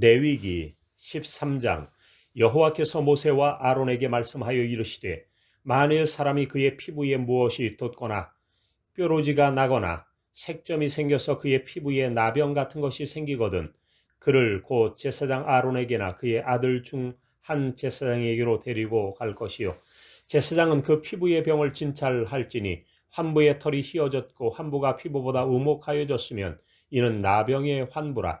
레위기 13장 여호와께서 모세와 아론에게 말씀하여 이르시되 만일 사람이 그의 피부에 무엇이 돋거나 뾰루지가 나거나 색점이 생겨서 그의 피부에 나병 같은 것이 생기거든 그를 곧 제사장 아론에게나 그의 아들 중 한 제사장에게로 데리고 갈 것이요. 제사장은 그 피부의 병을 진찰할지니 환부의 털이 휘어졌고 환부가 피부보다 우목하여졌으면 이는 나병의 환부라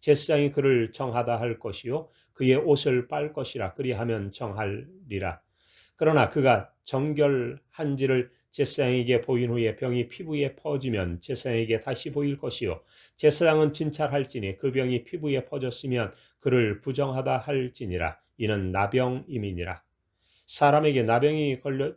제사장이 그를 정하다 할 것이요 그의 옷을 빨 것이라 그리하면 정하리라. 그러나 그가 정결한지를 제사장에게 보인 후에 병이 피부에 퍼지면 제사장에게 다시 보일 것이요 제사장은 진찰할지니 그 병이 피부에 퍼졌으면 그를 부정하다 할지니라. 이는 나병임이니라. 사람에게 나병이 걸려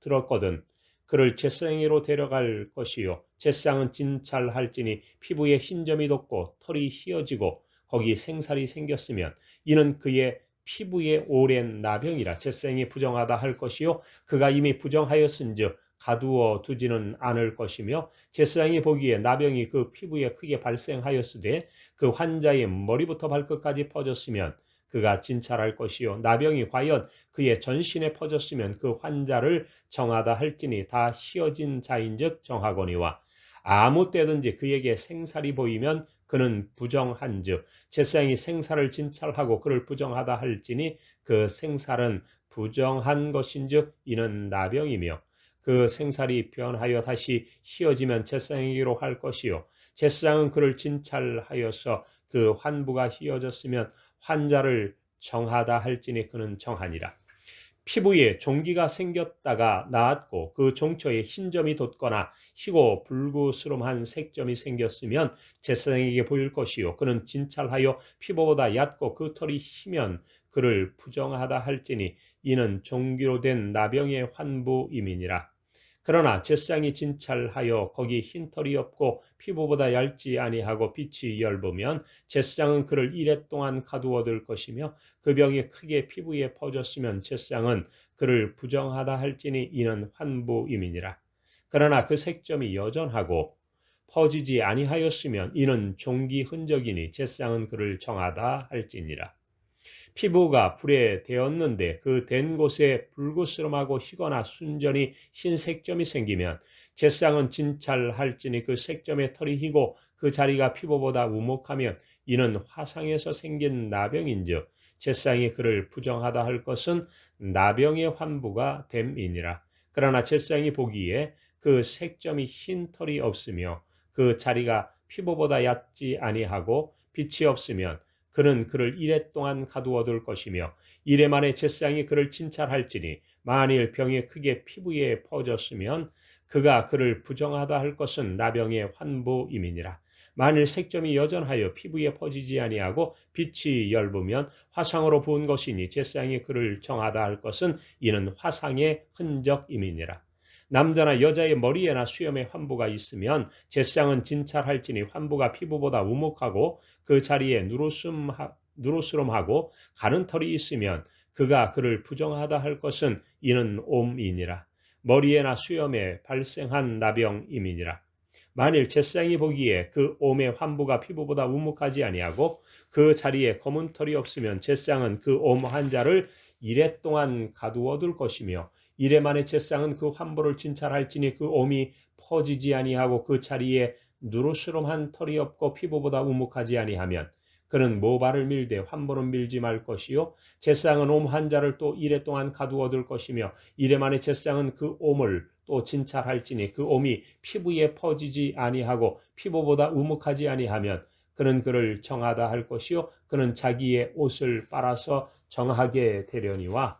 들었거든 그를 제사장으로 데려갈 것이요. 제사장은 진찰할지니 피부에 흰 점이 돋고 털이 휘어지고 거기 생살이 생겼으면 이는 그의 피부에 오랜 나병이라 제사장이 부정하다 할 것이요. 그가 이미 부정하였은즉 가두어 두지는 않을 것이며 제사장이 보기에 나병이 그 피부에 크게 발생하였으되 그 환자의 머리부터 발끝까지 퍼졌으면 그가 진찰할 것이요. 나병이 과연 그의 전신에 퍼졌으면 그 환자를 정하다 할지니 다 휘어진 자인즉 정하거니와 아무 때든지 그에게 생살이 보이면 그는 부정한즉 제사장이 생살을 진찰하고 그를 부정하다 할지니 그 생살은 부정한 것인즉 이는 나병이며 그 생살이 변하여 다시 휘어지면 제사장에게로 할 것이요. 제사장은 그를 진찰하여서 그 환부가 휘어졌으면 환자를 정하다 할지니 그는 정하니라. 피부에 종기가 생겼다가 나았고 그 종처에 흰 점이 돋거나 희고 불구스름한 색점이 생겼으면 제사장에게 보일 것이요 그는 진찰하여 피부보다 얕고 그 털이 희면 그를 부정하다 할지니 이는 종기로 된 나병의 환부임이니라 그러나 제사장이 진찰하여 거기 흰털이 없고 피부보다 얇지 아니하고 빛이 엷으면 제사장은 그를 이래 동안 가두어 둘 것이며 그 병이 크게 피부에 퍼졌으면 제사장은 그를 부정하다 할지니 이는 환부임이니라. 그러나 그 색점이 여전하고 퍼지지 아니하였으면 이는 종기 흔적이니 제사장은 그를 정하다 할지니라. 피부가 불에 되었는데 그 된 곳에 불구스름하고 희거나 순전히 흰 색점이 생기면 제상은 진찰할지니 그 색점의 털이 희고 그 자리가 피부보다 우목하면 이는 화상에서 생긴 나병인즉 제상이 그를 부정하다 할 것은 나병의 환부가 됨이니라. 그러나 제상이 보기에 그 색점이 흰 털이 없으며 그 자리가 피부보다 얕지 아니하고 빛이 없으면 그는 그를 이래 동안 가두어 둘 것이며 이래 만에 제사장이 그를 진찰할지니 만일 병이 크게 피부에 퍼졌으면 그가 그를 부정하다 할 것은 나병의 환부임이니라. 만일 색점이 여전하여 피부에 퍼지지 아니하고 빛이 엷으면 화상으로 본 것이니 제사장이 그를 정하다 할 것은 이는 화상의 흔적임이니라. 남자나 여자의 머리에나 수염에 환부가 있으면 제사장은 진찰할지니 환부가 피부보다 우목하고 그 자리에 누르스름, 누르스름하고 가는 털이 있으면 그가 그를 부정하다 할 것은 이는 옴이니라. 머리에나 수염에 발생한 나병임이니라. 만일 제사장이 보기에 그 옴의 환부가 피부보다 우묵하지 아니하고 그 자리에 검은 털이 없으면 제사장은 그 옴 환자를 이래 동안 가두어 둘 것이며 이래 만에 제사장은 그 환부를 진찰할지니 그 옴이 퍼지지 아니하고 그 자리에 누르스름한 털이 없고 피부보다 우묵하지 아니하면 그는 모발을 밀되 환부는 밀지 말 것이요. 제사장은 옴 환자를 또 이래 동안 가두어 둘 것이며 이래 만에 제사장은 그 옴을 또 진찰할지니 그 옴이 피부에 퍼지지 아니하고 피부보다 우묵하지 아니하면 그는 그를 정하다 할 것이요. 그는 자기의 옷을 빨아서 정하게 되려니와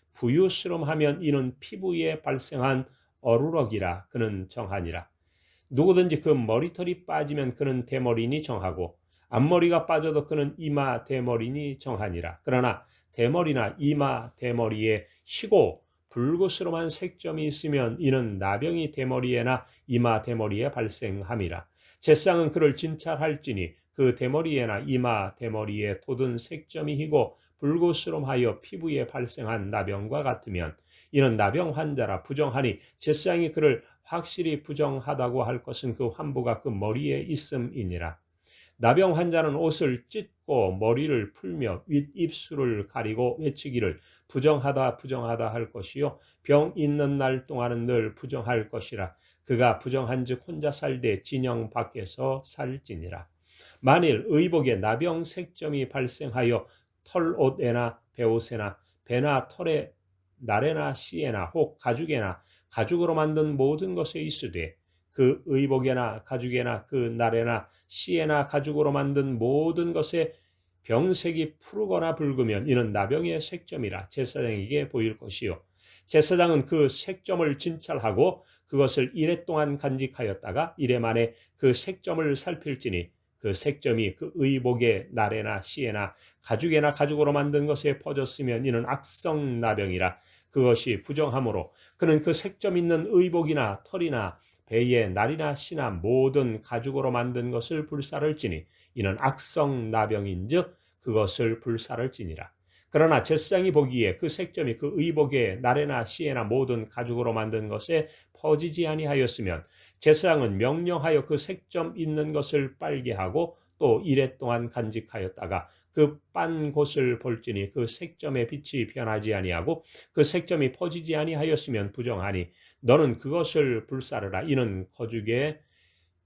부유스름하면 이는 피부에 발생한 어루럭이라 그는 정하니라. 누구든지 그 머리털이 빠지면 그는 대머리니 정하고 앞머리가 빠져도 그는 이마 대머리니 정하니라. 그러나 대머리나 이마 대머리에 희고 붉으스름한 색점이 있으면 이는 나병이 대머리에나 이마 대머리에 발생함이라. 제상은 그를 진찰할지니 그 대머리에나 이마 대머리에 돋은 색점이 희고 불구스름하여 피부에 발생한 나병과 같으면 이는 나병 환자라 부정하니 제상이 그를 확실히 부정하다고 할 것은 그 환부가 그 머리에 있음이니라. 나병 환자는 옷을 찢고 머리를 풀며 윗입술을 가리고 외치기를 부정하다 부정하다 할 것이요. 병 있는 날 동안은 늘 부정할 것이라. 그가 부정한즉 혼자 살되 진영 밖에서 살지니라. 만일 의복에 나병 색점이 발생하여 털옷에나 배옷에나 배나 털에 날에나 씨에나 혹 가죽에나 가죽으로 만든 모든 것에 있으되 그 의복에나 가죽에나 그 날에나 씨에나 가죽으로 만든 모든 것에 병색이 푸르거나 붉으면 이는 나병의 색점이라 제사장에게 보일 것이요. 제사장은 그 색점을 진찰하고 그것을 이래 동안 간직하였다가 이래 만에 그 색점을 살필지니 그 색점이 그 의복의 날에나 씨에나 가죽에나 가죽으로 만든 것에 퍼졌으면 이는 악성 나병이라 그것이 부정하므로 그는 그 색점 있는 의복이나 털이나 배에 날이나 씨나 모든 가죽으로 만든 것을 불사를지니 이는 악성 나병인즉 그것을 불사를지니라. 그러나 제사장이 보기에 그 색점이 그 의복에 날에나 씨에나 모든 가죽으로 만든 것에 퍼지지 아니하였으면 제사장은 명령하여 그 색점 있는 것을 빨게 하고 또 이래 동안 간직하였다가 그 빤 곳을 볼지니 그 색점의 빛이 변하지 아니하고 그 색점이 퍼지지 아니하였으면 부정하니 너는 그것을 불사르라. 이는 거죽에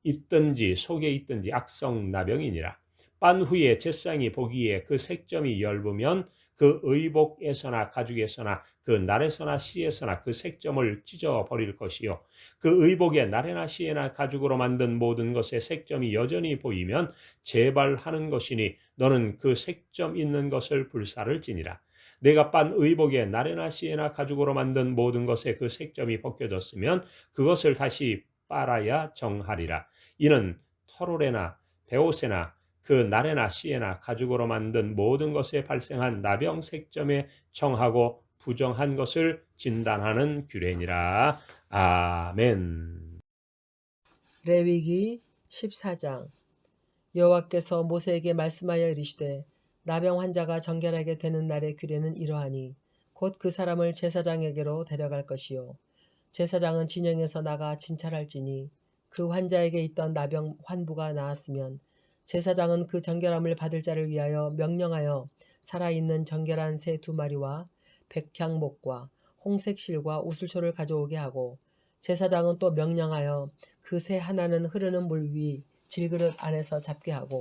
있든지 속에 있든지 악성 나병이니라. 빤 후에 제상이 보기에 그 색점이 엷으면 그 의복에서나 가죽에서나 그 날에서나 씨에서나 그 색점을 찢어 버릴 것이요. 그 의복에 날에나 씨에나 가죽으로 만든 모든 것에 색점이 여전히 보이면 재발하는 것이니 너는 그 색점 있는 것을 불사를 지니라. 내가 빤 의복에 날에나 씨에나 가죽으로 만든 모든 것에 그 색점이 벗겨졌으면 그것을 다시 빨아야 정하리라. 이는 털옷에나 배옷에나 그 날에나 씨에나 가죽으로 만든 모든 것에 발생한 나병 색점에 청하고 부정한 것을 진단하는 규례니라. 아멘. 레위기 14장 여호와께서 모세에게 말씀하여 이르시되 나병 환자가 정결하게 되는 날의 규례는 이러하니 곧 그 사람을 제사장에게로 데려갈 것이요 제사장은 진영에서 나가 진찰할지니 그 환자에게 있던 나병 환부가 나았으면 제사장은 그 정결함을 받을 자를 위하여 명령하여 살아있는 정결한 새 두 마리와 백향목과 홍색 실과 우슬초를 가져오게 하고 제사장은 또 명령하여 그 새 하나는 흐르는 물 위 질그릇 안에서 잡게 하고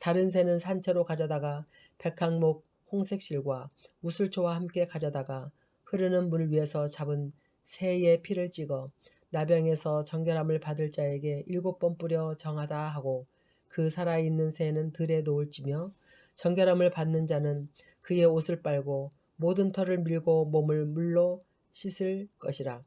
다른 새는 산채로 가져다가 백향목 홍색실과 우슬초와 함께 가져다가 흐르는 물 위에서 잡은 새의 피를 찍어 나병에서 정결함을 받을 자에게 일곱 번 뿌려 정하다 하고 그 살아있는 새는 들에 놓을지며 정결함을 받는 자는 그의 옷을 빨고 모든 털을 밀고 몸을 물로 씻을 것이라.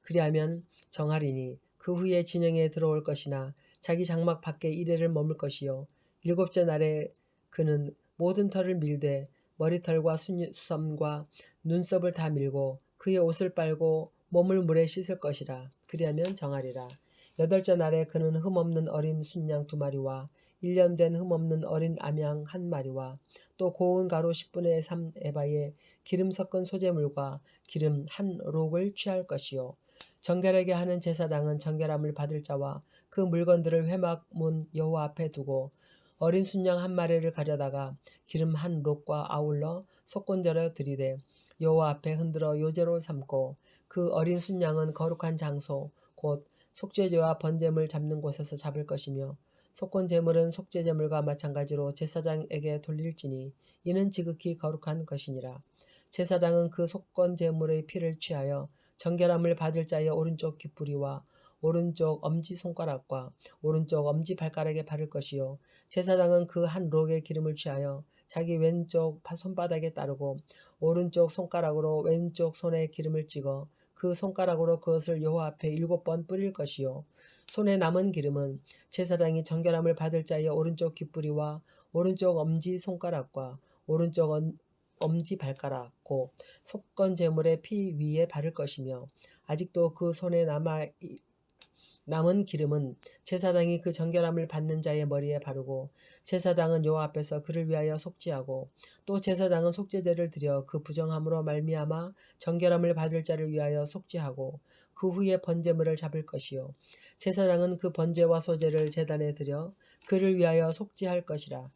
그리하면 정하리니 그 후에 진영에 들어올 것이나 자기 장막 밖에 이래를 머물 것이요. 일곱째 날에 그는 모든 털을 밀되 머리털과 수섬과 눈썹을 다 밀고 그의 옷을 빨고 몸을 물에 씻을 것이라. 그리하면 정하리라. 여덟째 날에 그는 흠없는 어린 순양 두 마리와 1년 된 흠없는 어린 암양 한 마리와 또 고운 가루 10분의 3 에바에 기름 섞은 소재물과 기름 한 록을 취할 것이요. 정결하게 하는 제사장은 정결함을 받을 자와 그 물건들을 회막 문 여호와 앞에 두고 어린 순양 한 마리를 가져다가 기름 한 록과 아울러 속건절에 들이대 여호와 앞에 흔들어 요제로 삼고 그 어린 순양은 거룩한 장소 곧 속죄제와 번제물 잡는 곳에서 잡을 것이며 속건 제물은 속죄 제물과 마찬가지로 제사장에게 돌릴지니 이는 지극히 거룩한 것이니라. 제사장은 그 속건 제물의 피를 취하여 정결함을 받을 자의 오른쪽 귓부리와 오른쪽 엄지 손가락과 오른쪽 엄지 발가락에 바를 것이요 제사장은 그 한 록의 기름을 취하여 자기 왼쪽 바- 손바닥에 따르고 오른쪽 손가락으로 왼쪽 손에 기름을 찍어 그 손가락으로 그것을 여호와 앞에 일곱 번 뿌릴 것이요. 손에 남은 기름은 제사장이 정결함을 받을 자의 오른쪽 귓부리와 오른쪽 엄지 손가락과 오른쪽 엄- 엄지 발가락 곧 속건 제물의 피 위에 바를 것이며 아직도 그 손에 남아 이- 남은 기름은 제사장이 그 정결함을 받는 자의 머리에 바르고 제사장은 여호와 앞에서 그를 위하여 속죄하고 또 제사장은 속죄제를 드려 그 부정함으로 말미암아 정결함을 받을 자를 위하여 속죄하고 그 후에 번제물을 잡을 것이요. 제사장은 그 번제와 소제를 제단에 드려 그를 위하여 속죄할 것이라.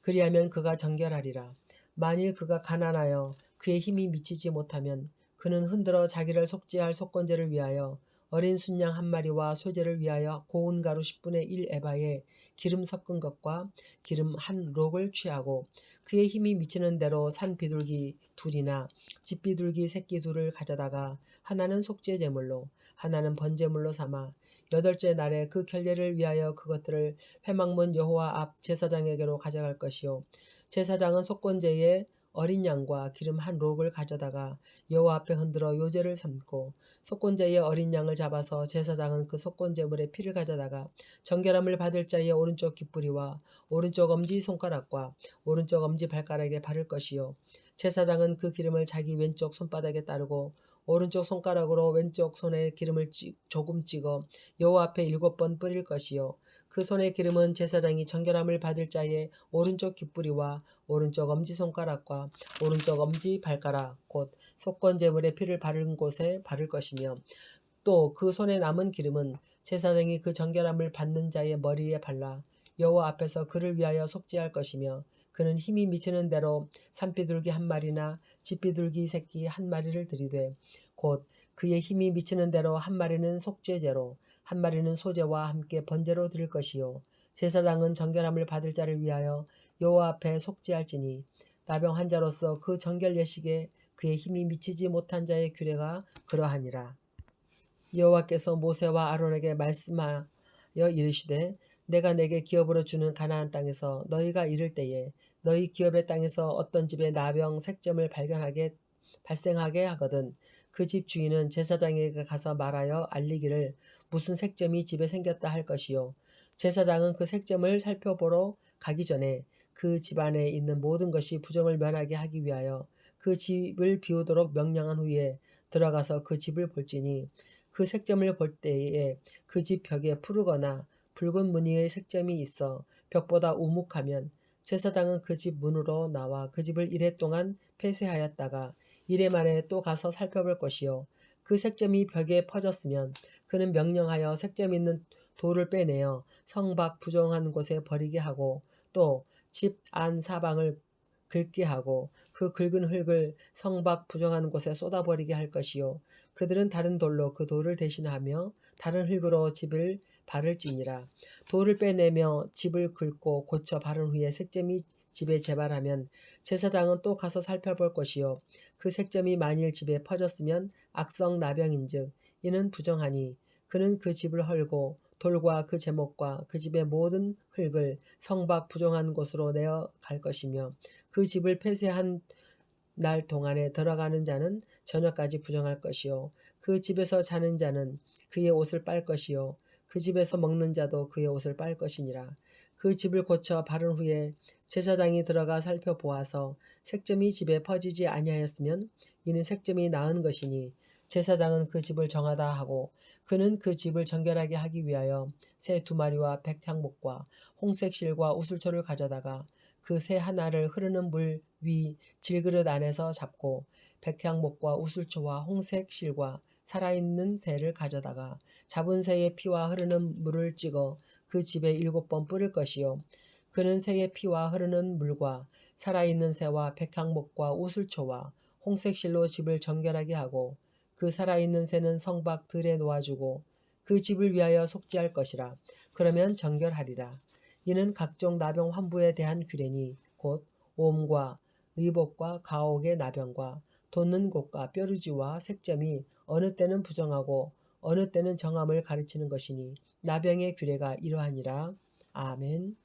그리하면 그가 정결하리라. 만일 그가 가난하여 그의 힘이 미치지 못하면 그는 흔들어 자기를 속죄할 속건제를 위하여 어린 순양 한 마리와 소제를 위하여 고운 가루 10분의 1 에바에 기름 섞은 것과 기름 한 록을 취하고 그의 힘이 미치는 대로 산 비둘기 둘이나 집 비둘기 새끼 둘을 가져다가 하나는 속죄 제물로 하나는 번제물로 삼아 여덟째 날에 그 결례를 위하여 그것들을 회막문 여호와 앞 제사장에게로 가져갈 것이요. 제사장은 속건제에 어린 양과 기름 한 록을 가져다가 여호와 앞에 흔들어 요제를 삼고 속건제의 어린 양을 잡아서 제사장은 그 속건제물의 피를 가져다가 정결함을 받을 자의 오른쪽 귓부리와 오른쪽 엄지 손가락과 오른쪽 엄지 발가락에 바를 것이요. 제사장은 그 기름을 자기 왼쪽 손바닥에 따르고 오른쪽 손가락으로 왼쪽 손에 기름을 찌- 조금 찍어 여호와 앞에 일곱 번 뿌릴 것이요. 그 손의 기름은 제사장이 정결함을 받을 자의 오른쪽 귓부리와 오른쪽 엄지 손가락과 오른쪽 엄지 발가락 곧 속건 제물의 피를 바른 곳에 바를 것이며 또 그 손에 남은 기름은 제사장이 그 정결함을 받는 자의 머리에 발라 여호와 앞에서 그를 위하여 속죄할 것이며 그는 힘이 미치는 대로 산비둘기 한 마리나 집비둘기 새끼 한 마리를 들이되 곧 그의 힘이 미치는 대로 한 마리는 속죄제로 한 마리는 소제와 함께 번제로 드릴 것이요 제사장은 정결함을 받을 자를 위하여 여호와 앞에 속죄할지니 나병 환자로서 그 정결 예식에 그의 힘이 미치지 못한 자의 규례가 그러하니라. 여호와께서 모세와 아론에게 말씀하여 이르시되 내가 내게 기업으로 주는 가나안 땅에서 너희가 이를 때에 너희 기업의 땅에서 어떤 집에 나병 색점을 발견하게 발생하게 하거든. 그 집 주인은 제사장에게 가서 말하여 알리기를 무슨 색점이 집에 생겼다 할 것이요. 제사장은 그 색점을 살펴보러 가기 전에 그 집안에 있는 모든 것이 부정을 면하게 하기 위하여 그 집을 비우도록 명령한 후에 들어가서 그 집을 볼지니 그 색점을 볼 때에 그 집 벽에 푸르거나 붉은 무늬의 색점이 있어 벽보다 우묵하면 제사장은 그 집 문으로 나와 그 집을 이래 동안 폐쇄하였다가 이래 만에 또 가서 살펴볼 것이요. 그 색점이 벽에 퍼졌으면 그는 명령하여 색점 있는 돌을 빼내어 성 밖 부정한 곳에 버리게 하고 또 집 안 사방을 긁게 하고 그 긁은 흙을 성 밖 부정한 곳에 쏟아버리게 할 것이요. 그들은 다른 돌로 그 돌을 대신하며 다른 흙으로 집을 바를지니라. 돌을 빼내며 집을 긁고 고쳐 바른 후에 색점이 집에 재발하면 제사장은 또 가서 살펴볼 것이요. 그 색점이 만일 집에 퍼졌으면 악성 나병인즉 이는 부정하니 그는 그 집을 헐고 돌과 그 제목과 그 집의 모든 흙을 성밖 부정한 곳으로 내어 갈 것이며 그 집을 폐쇄한 날 동안에 들어가는 자는 저녁까지 부정할 것이요. 그 집에서 자는 자는 그의 옷을 빨 것이요 그 집에서 먹는 자도 그의 옷을 빨 것이니라. 그 집을 고쳐 바른 후에 제사장이 들어가 살펴보아서 색점이 집에 퍼지지 아니하였으면 이는 색점이 나은 것이니 제사장은 그 집을 정하다 하고 그는 그 집을 정결하게 하기 위하여 새 두 마리와 백향목과 홍색 실과 우슬초를 가져다가 그 새 하나를 흐르는 물 위 질그릇 안에서 잡고 백향목과 우슬초와 홍색 실과 살아있는 새를 가져다가 잡은 새의 피와 흐르는 물을 찍어 그 집에 일곱 번 뿌릴 것이요. 그는 새의 피와 흐르는 물과 살아있는 새와 백항목과 우슬초와 홍색실로 집을 정결하게 하고 그 살아있는 새는 성박 들에 놓아주고 그 집을 위하여 속죄할 것이라. 그러면 정결하리라. 이는 각종 나병 환부에 대한 규례니 곧 옴과 의복과 가옥의 나병과 돋는 곳과 뾰루지와 색점이 어느 때는 부정하고 어느 때는 정함을 가르치는 것이니 나병의 규례가 이러하니라. 아멘